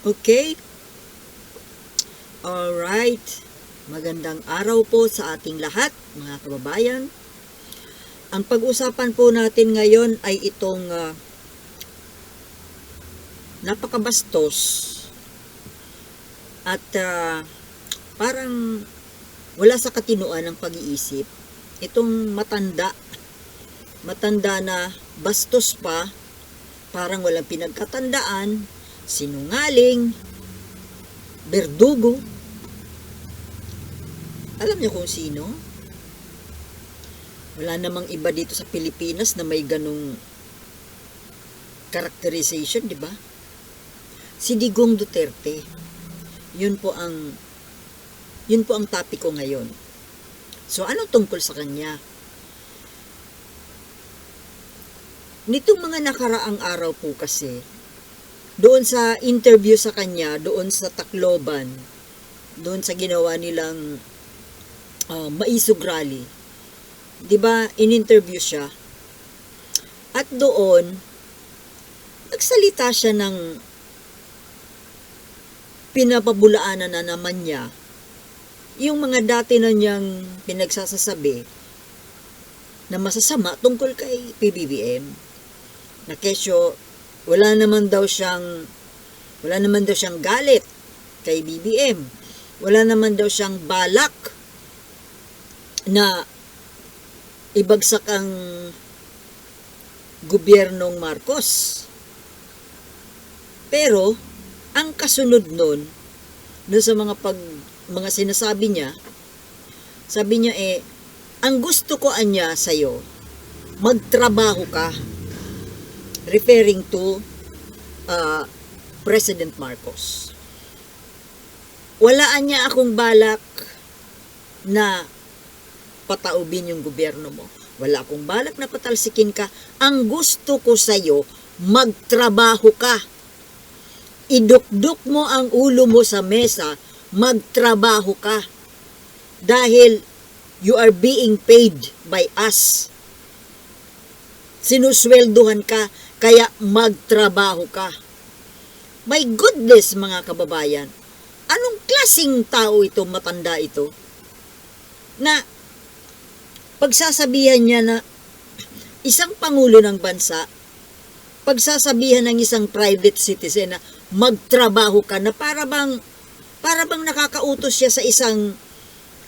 Okay? Alright. Magandang araw po sa ating lahat, mga kababayan. Ang pag-usapan po natin ngayon ay itong ah, napakabastos at ah, parang wala sa katinuan ng pag-iisip. Itong matanda, matanda na bastos pa, parang walang pinagkatandaan, sinungaling, berdugo. Alam niyo kung sino? Wala namang iba dito sa Pilipinas na may ganong characterization, di ba? Si Digong Duterte. Yun po ang yun po ang topic ko ngayon. So, ano tungkol sa kanya? Nitong mga nakaraang araw po kasi, doon sa interview sa kanya, doon sa Tacloban, doon sa ginawa nilang uh, Maisog Rally, di ba, in-interview siya. At doon, nagsalita siya ng pinapabulaanan na naman niya yung mga dati na niyang pinagsasasabi na masasama tungkol kay PBBM. Na kesyo, wala naman daw siyang wala naman daw siyang galit kay BBM. Wala naman daw siyang balak na ibagsak ang gobyernong Marcos. Pero, ang kasunod nun, doon sa mga pag mga sinasabi niya, sabi niya eh, ang gusto ko anya sa'yo, magtrabaho ka. Referring to uh, President Marcos. Walaan niya akong balak na pataubin yung gobyerno mo. Wala akong balak na patalsikin ka. Ang gusto ko sa'yo, magtrabaho ka. Idukduk mo ang ulo mo sa mesa, magtrabaho ka. Dahil you are being paid by us. Sinusweldohan ka, kaya magtrabaho ka. My goodness, mga kababayan. Anong klasing tao ito, matanda ito? Na pagsasabihan niya na isang pangulo ng bansa, pagsasabihan ng isang private citizen na magtrabaho ka na para bang para bang nakakautos siya sa isang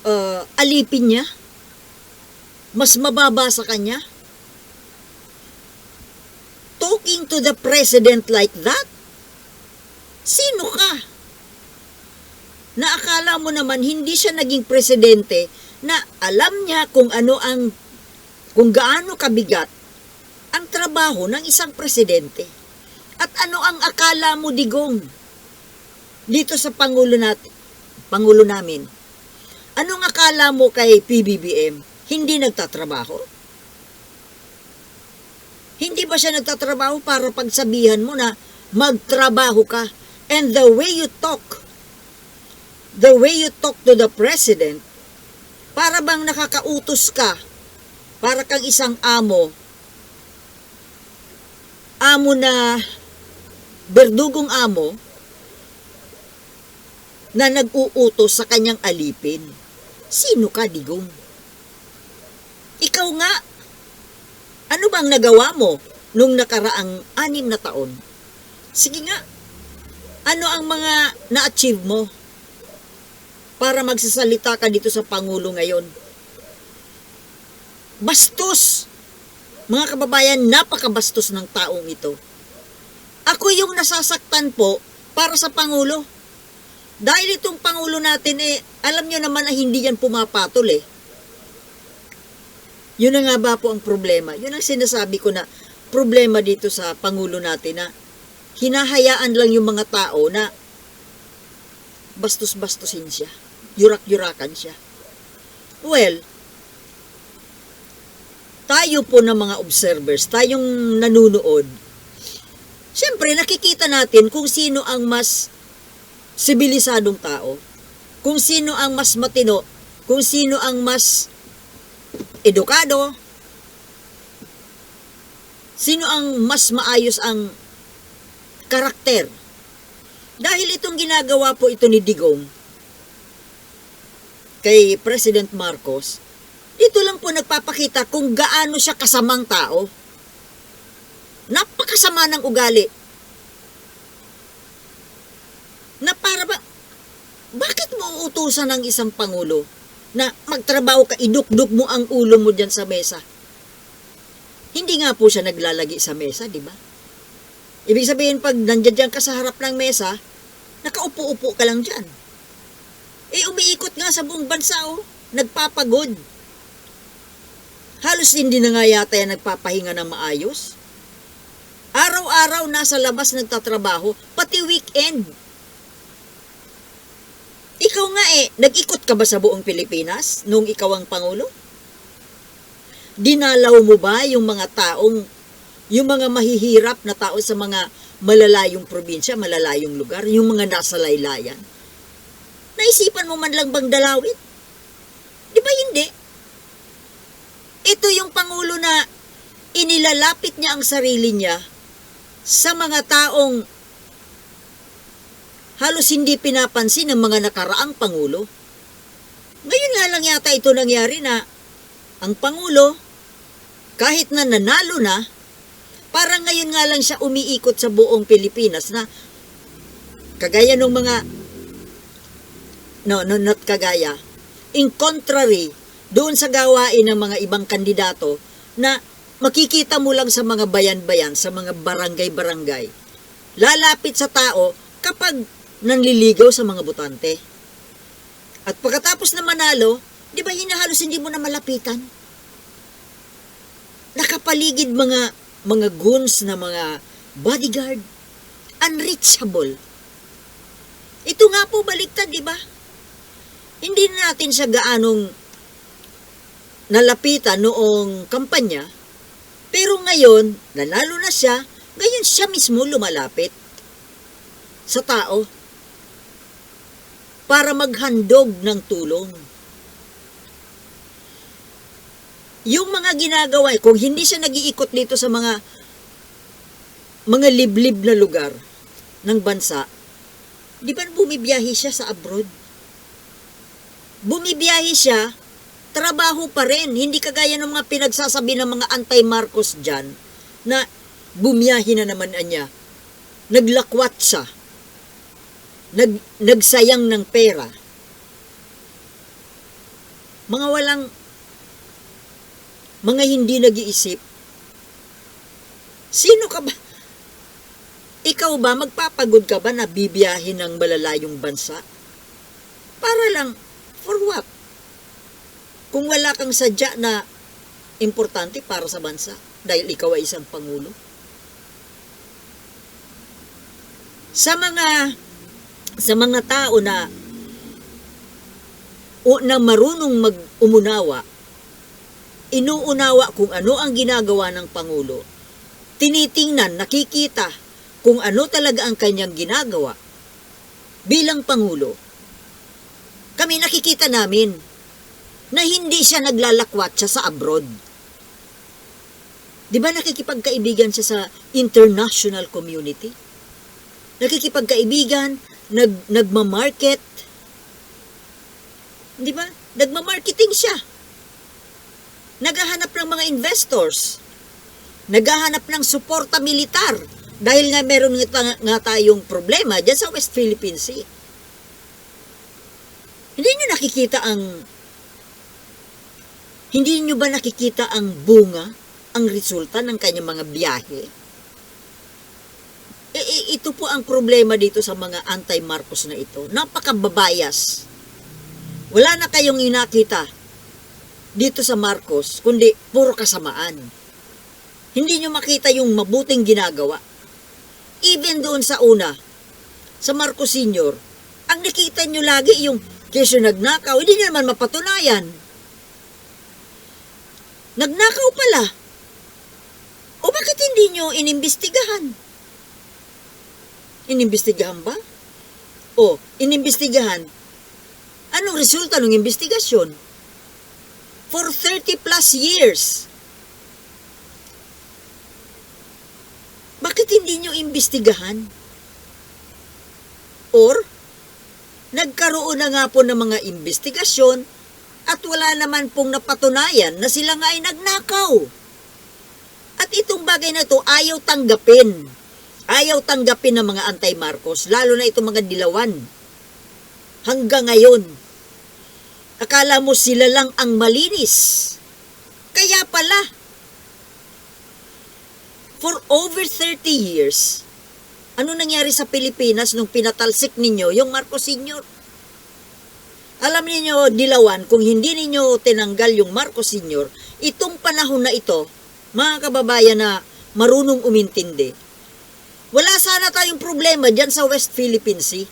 uh, alipin niya? Mas mababa sa kanya? Talking to the president like that? Sino ka? Naakala mo naman hindi siya naging presidente na alam niya kung ano ang kung gaano kabigat ang trabaho ng isang presidente. At ano ang akala mo digong dito sa pangulo natin, pangulo namin? Anong akala mo kay PBBM? Hindi nagtatrabaho? Hindi ba siya nagtatrabaho para pagsabihan mo na magtrabaho ka? And the way you talk, the way you talk to the president, para bang nakakautos ka, para kang isang amo, amo na, berdugong amo, na nag-uutos sa kanyang alipin. Sino ka, digong? Ikaw nga, ano bang nagawa mo nung nakaraang anim na taon? Sige nga, ano ang mga na-achieve mo para magsasalita ka dito sa Pangulo ngayon? Bastos! Mga kababayan, napakabastos ng taong ito. Ako yung nasasaktan po para sa Pangulo. Dahil itong Pangulo natin eh, alam nyo naman na hindi yan pumapatol eh. Yun na nga ba po ang problema? Yun ang sinasabi ko na problema dito sa Pangulo natin na hinahayaan lang yung mga tao na bastos-bastusin siya. Yurak-yurakan siya. Well, tayo po ng mga observers, tayong nanunood, Siyempre, nakikita natin kung sino ang mas sibilisadong tao, kung sino ang mas matino, kung sino ang mas edukado, sino ang mas maayos ang karakter, Dahil itong ginagawa po ito ni Digong kay President Marcos, dito lang po nagpapakita kung gaano siya kasamang tao. Napakasama ng ugali. Na para ba, bakit mo uutusan ng isang pangulo na magtrabaho ka, idukduk mo ang ulo mo dyan sa mesa? Hindi nga po siya naglalagi sa mesa, di ba? Ibig sabihin, pag nandyan dyan ka sa harap ng mesa, nakaupo-upo ka lang dyan. Eh, umiikot nga sa buong bansa, oh. Nagpapagod. Halos hindi na nga yata yan nagpapahinga ng maayos. Araw-araw nasa labas nagtatrabaho, pati weekend. Ikaw nga eh, nag-ikot ka ba sa buong Pilipinas nung ikaw ang Pangulo? Dinalaw mo ba yung mga taong, yung mga mahihirap na tao sa mga malalayong probinsya, malalayong lugar, yung mga nasa laylayan? Naisipan mo man lang bang dalawin? Di ba hindi? Ito yung Pangulo na inilalapit niya ang sarili niya sa mga taong halos hindi pinapansin ng mga nakaraang Pangulo. Ngayon nga lang yata ito nangyari na ang Pangulo, kahit na nanalo na, parang ngayon nga lang siya umiikot sa buong Pilipinas na kagaya ng mga no, no, not kagaya, in contrary doon sa gawain ng mga ibang kandidato na makikita mo lang sa mga bayan-bayan, sa mga barangay-barangay. Lalapit sa tao kapag nanliligaw sa mga butante. At pagkatapos na manalo, di ba hinahalos hindi mo na malapitan? Nakapaligid mga mga goons na mga bodyguard, unreachable. Ito nga po baliktad, di ba? Hindi na natin siya gaanong nalapitan noong kampanya, pero ngayon, nanalo na siya, ngayon siya mismo lumalapit sa tao para maghandog ng tulong. Yung mga ginagawa, kung hindi siya nag-iikot dito sa mga mga liblib na lugar ng bansa, di ba bumibiyahe siya sa abroad? Bumibiyahe siya, trabaho pa rin. Hindi kagaya ng mga pinagsasabi ng mga anti-Marcos dyan na bumiyahe na naman niya. Naglakwat siya. Nag, nagsayang ng pera. Mga walang mga hindi nag-iisip. Sino ka ba? Ikaw ba, magpapagod ka ba na bibiyahin ng malalayong bansa? Para lang, for what? Kung wala kang sadya na importante para sa bansa, dahil ikaw ay isang pangulo. Sa mga sa mga tao na o na marunong mag-umunawa, inuunawa kung ano ang ginagawa ng Pangulo, tinitingnan, nakikita kung ano talaga ang kanyang ginagawa bilang Pangulo. Kami nakikita namin na hindi siya naglalakwat siya sa abroad. Di ba nakikipagkaibigan siya sa international community? Nakikipagkaibigan, nag, nagmamarket. Di ba? Nagmamarketing siya naghahanap ng mga investors, naghahanap ng suporta militar, dahil nga meron nga, nga tayong problema dyan sa West Philippine Sea. Hindi nyo nakikita ang hindi nyo ba nakikita ang bunga, ang resulta ng kanyang mga biyahe? E, e, ito po ang problema dito sa mga anti-Marcos na ito. Napakababayas. Wala na kayong inakita dito sa Marcos, kundi puro kasamaan. Hindi nyo makita yung mabuting ginagawa. Even doon sa una, sa Marcos Senior, ang nakita nyo lagi yung kesyo nagnakaw, hindi nyo naman mapatunayan. Nagnakaw pala. O bakit hindi nyo inimbestigahan? Inimbestigahan ba? O, inimbestigahan. Anong resulta ng investigasyon? For 30 plus years. Bakit hindi nyo imbestigahan? Or, nagkaroon na nga po ng mga investigasyon at wala naman pong napatunayan na sila nga ay nagnakaw. At itong bagay na ito ayaw tanggapin. Ayaw tanggapin ng mga anti-Marcos, lalo na itong mga dilawan. Hanggang ngayon, akala mo sila lang ang malinis. Kaya pala, for over 30 years, ano nangyari sa Pilipinas nung pinatalsik ninyo yung Marcos Sr.? Alam niyo dilawan, kung hindi ninyo tinanggal yung Marcos Sr., itong panahon na ito, mga kababayan na marunong umintindi, wala sana tayong problema dyan sa West Philippine Sea.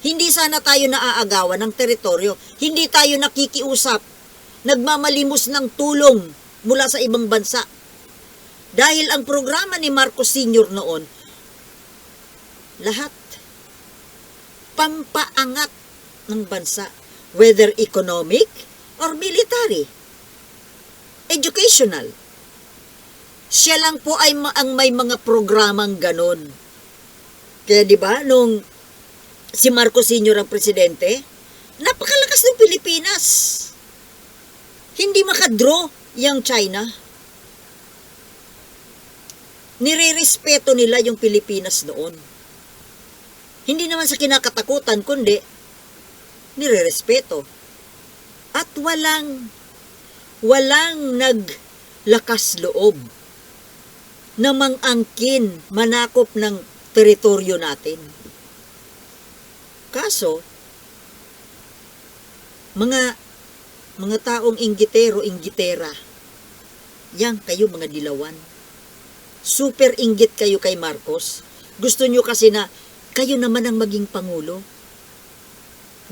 Hindi sana tayo naaagawan ng teritoryo. Hindi tayo nakikiusap, nagmamalimos ng tulong mula sa ibang bansa. Dahil ang programa ni Marcos Sr. noon, lahat pampaangat ng bansa, whether economic or military, educational. Siya lang po ay ma- ang may mga programang ganon. Kaya di ba nung si Marcos Sr. ang presidente, napakalakas ng Pilipinas. Hindi makadraw yung China. Nire-respeto nila yung Pilipinas noon. Hindi naman sa kinakatakutan, kundi nire-respeto. At walang, walang naglakas loob na mangangkin, manakop ng teritoryo natin. Kaso, mga mga taong inggitero, inggitera, yan kayo mga dilawan. Super inggit kayo kay Marcos. Gusto nyo kasi na kayo naman ang maging pangulo.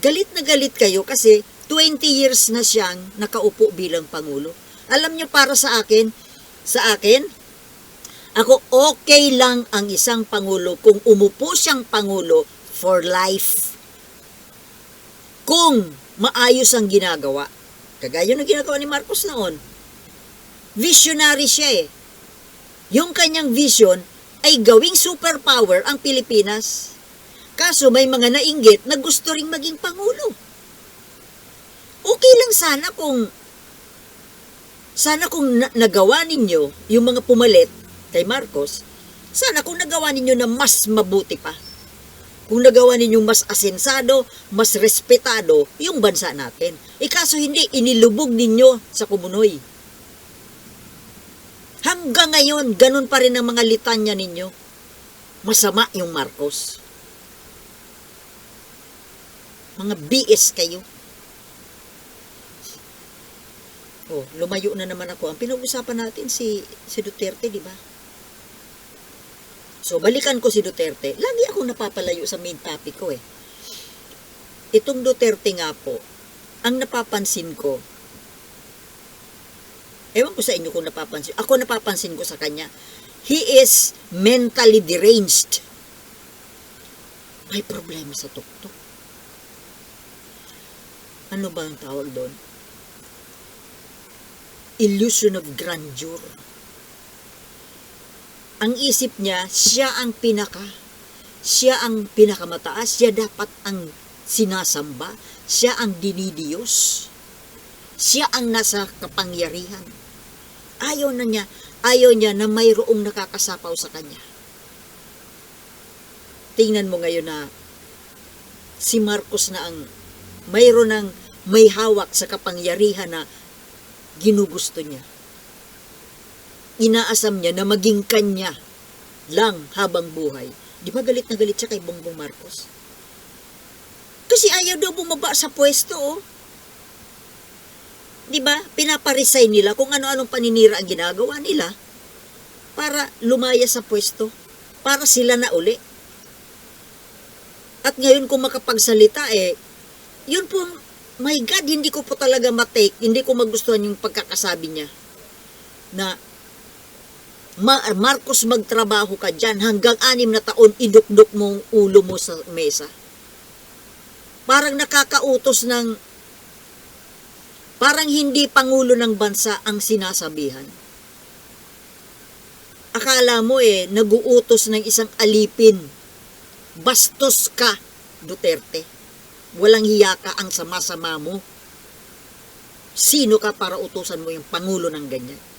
Galit na galit kayo kasi 20 years na siyang nakaupo bilang pangulo. Alam nyo para sa akin, sa akin, ako okay lang ang isang pangulo kung umupo siyang pangulo for life. Kung maayos ang ginagawa. Kagaya ng ginagawa ni Marcos noon. Visionary siya eh. Yung kanyang vision ay gawing superpower ang Pilipinas. Kaso may mga nainggit na gusto ring maging pangulo. Okay lang sana kung sana kung na- nagawa ninyo yung mga pumalit kay Marcos, sana kung nagawa ninyo na mas mabuti pa. Kung nagawa ninyo mas asensado, mas respetado yung bansa natin. E hindi, inilubog ninyo sa kumunoy. Hanggang ngayon, ganun pa rin ang mga litanya ninyo. Masama yung Marcos. Mga BS kayo. Oh, lumayo na naman ako. Ang pinag-usapan natin si si Duterte, di ba? So, balikan ko si Duterte. Lagi akong napapalayo sa main topic ko eh. Itong Duterte nga po, ang napapansin ko, ewan ko sa inyo kung napapansin, ako napapansin ko sa kanya, he is mentally deranged. May problema sa tuktok. Ano ba ang tawag doon? Illusion of grandeur. Ang isip niya, siya ang pinaka, siya ang pinakamataas, siya dapat ang sinasamba, siya ang dinidiyos, siya ang nasa kapangyarihan. Ayaw na niya, ayaw niya na mayroong nakakasapaw sa kanya. Tingnan mo ngayon na si Marcos na ang mayroon ng may hawak sa kapangyarihan na ginugusto niya. Inaasam niya na maging kanya lang habang buhay. Di ba galit na galit siya kay Bongbong Marcos? Kasi ayaw daw bumaba sa pwesto, oh. Di ba? Pinaparesign nila kung ano-anong paninira ang ginagawa nila para lumaya sa pwesto. Para sila na uli. At ngayon kung makapagsalita, eh, yun po, my God, hindi ko po talaga matake, hindi ko magustuhan yung pagkakasabi niya na Ma- Marcos magtrabaho ka dyan hanggang anim na taon idukduk mo ulo mo sa mesa. Parang nakakautos ng parang hindi pangulo ng bansa ang sinasabihan. Akala mo eh, naguutos ng isang alipin. Bastos ka. Duterte. Walang hiya ka ang sama-sama mo. Sino ka para utusan mo yung Pangulo ng ganyan?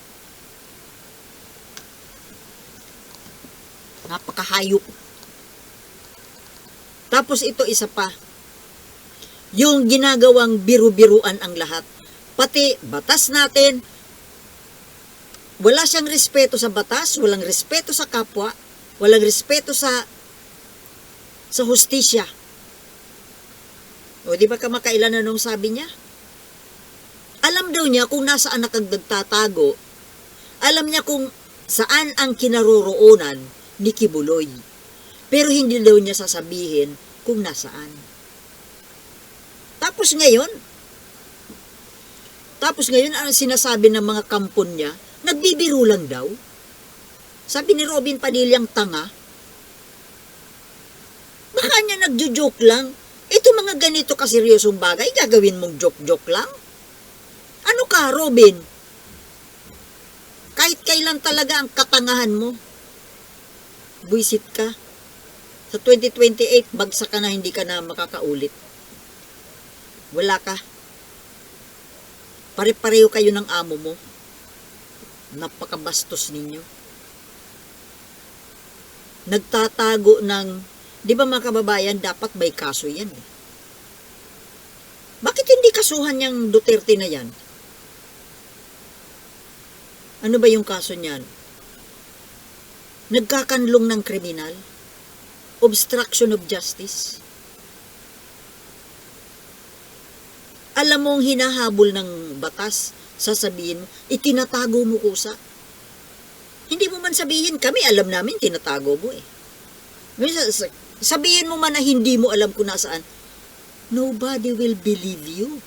Napakahayop. Tapos ito isa pa. Yung ginagawang biru-biruan ang lahat. Pati batas natin, wala siyang respeto sa batas, walang respeto sa kapwa, walang respeto sa sa hustisya. O di ba kamakailan na nung sabi niya? Alam daw niya kung nasaan nakagtatago. Alam niya kung saan ang kinaroroonan ni Kibuloy. Pero hindi daw niya sasabihin kung nasaan. Tapos ngayon, tapos ngayon, ang sinasabi ng mga kampon niya, nagbibiro lang daw. Sabi ni Robin Panilyang tanga, baka niya nagjo-joke lang. Ito mga ganito kaseryosong bagay, gagawin mong joke-joke lang? Ano ka, Robin? Kahit kailan talaga ang katangahan mo, buisit ka. Sa 2028, bagsak ka na, hindi ka na makakaulit. Wala ka. Pare-pareho kayo ng amo mo. Napakabastos ninyo. Nagtatago ng, di ba mga kababayan, dapat may kaso yan eh. Bakit hindi kasuhan yung Duterte na yan? Ano ba yung kaso niyan? Nagkakanlong ng kriminal? Obstruction of justice? Alam mong hinahabol ng batas, sasabihin mo, itinatago mo kusa. Hindi mo man sabihin, kami alam namin, tinatago mo eh. Sabihin mo man na hindi mo alam kung nasaan, nobody will believe you.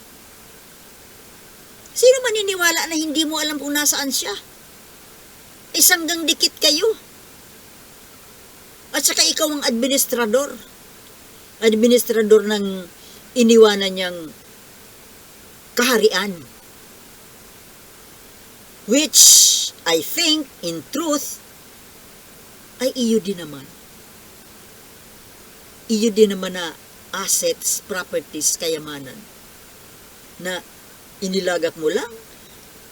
Sino maniniwala na hindi mo alam kung nasaan siya? Isanggang dikit kayo. At saka ikaw ang administrador. Administrador ng iniwanan niyang kaharian. Which, I think, in truth, ay iyo din naman. Iyo din naman na assets, properties, kayamanan na inilagak mo lang,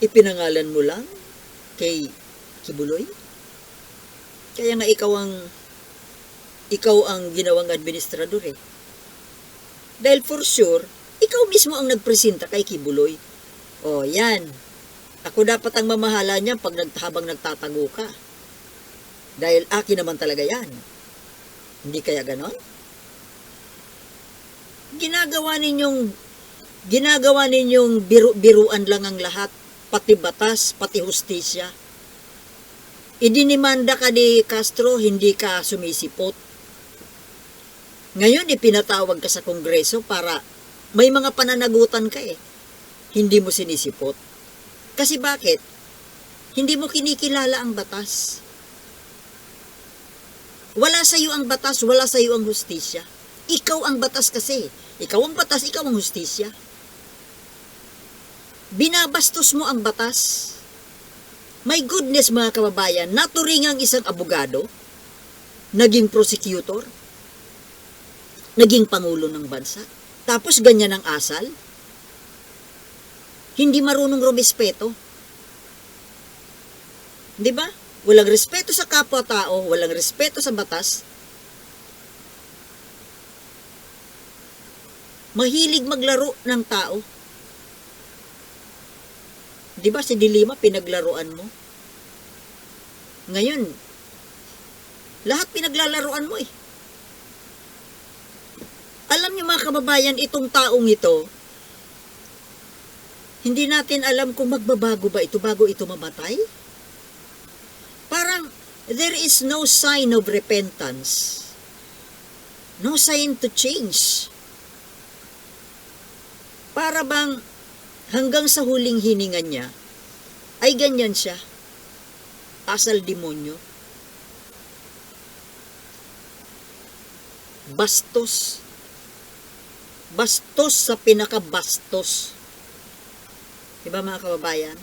ipinangalan mo lang kay Kibuloy. Kaya nga ikaw ang ikaw ang ginawang administrador eh. Dahil for sure, ikaw mismo ang nagpresenta kay Kibuloy. O, yan. Ako dapat ang mamahala niya pag nag, habang nagtatago ka. Dahil akin naman talaga yan. Hindi kaya ganon? Ginagawa ninyong ginagawa ninyong biru, biruan lang ang lahat, pati batas, pati hustisya. Idinimanda ka ni Castro, hindi ka sumisipot. Ngayon, ipinatawag ka sa Kongreso para may mga pananagutan ka eh. Hindi mo sinisipot. Kasi bakit? Hindi mo kinikilala ang batas. Wala sa iyo ang batas, wala sa iyo ang hustisya. Ikaw ang batas kasi. Ikaw ang batas, ikaw ang hustisya. Binabastos mo ang batas. My goodness mga kababayan, naturing ang isang abogado, naging prosecutor, naging pangulo ng bansa, tapos ganyan ang asal, hindi marunong rumespeto. Di ba? Walang respeto sa kapwa-tao, walang respeto sa batas. Mahilig maglaro ng tao. Di ba si Dilima pinaglaruan mo? Ngayon, lahat pinaglalaruan mo eh. Alam niyo mga kababayan, itong taong ito, hindi natin alam kung magbabago ba ito bago ito mamatay. Parang there is no sign of repentance. No sign to change. Para bang hanggang sa huling hininga niya, ay ganyan siya. Asal demonyo. Bastos. Bastos sa pinakabastos. Diba mga kababayan?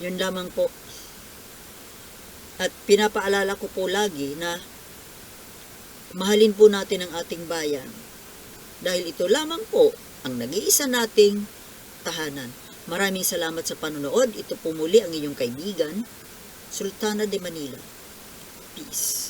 Yun lamang po. At pinapaalala ko po lagi na Mahalin po natin ang ating bayan. Dahil ito lamang po ang nag-iisa nating tahanan. Maraming salamat sa panonood. Ito po muli ang inyong kaibigan, Sultana de Manila. Peace.